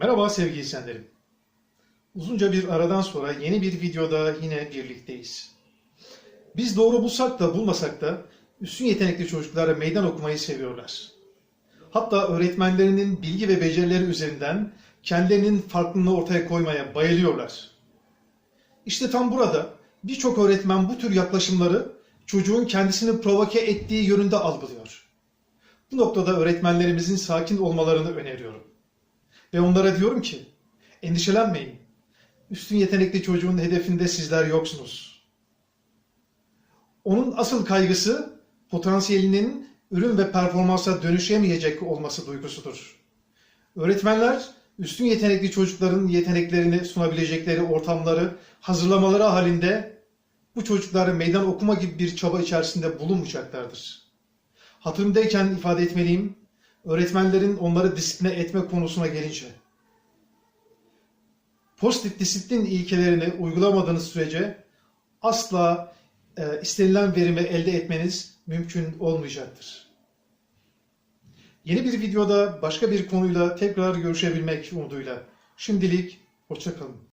Merhaba sevgili izleyenlerim. Uzunca bir aradan sonra yeni bir videoda yine birlikteyiz. Biz doğru bulsak da bulmasak da üstün yetenekli çocuklara meydan okumayı seviyorlar. Hatta öğretmenlerinin bilgi ve becerileri üzerinden kendilerinin farklılığını ortaya koymaya bayılıyorlar. İşte tam burada birçok öğretmen bu tür yaklaşımları çocuğun kendisini provoke ettiği yönünde algılıyor. Bu noktada öğretmenlerimizin sakin olmalarını öneriyorum. Ve onlara diyorum ki, endişelenmeyin. Üstün yetenekli çocuğun hedefinde sizler yoksunuz. Onun asıl kaygısı potansiyelinin ürün ve performansa dönüşemeyecek olması duygusudur. Öğretmenler üstün yetenekli çocukların yeteneklerini sunabilecekleri ortamları hazırlamaları halinde bu çocuklara meydan okuma gibi bir çaba içerisinde bulunmayacaklardır. Hatırımdayken ifade etmeliyim, öğretmenlerin onları disipline etme konusuna gelince. Pozitif disiplin ilkelerini uygulamadığınız sürece asla e, istenilen verimi elde etmeniz mümkün olmayacaktır. Yeni bir videoda başka bir konuyla tekrar görüşebilmek umuduyla. Şimdilik hoşçakalın.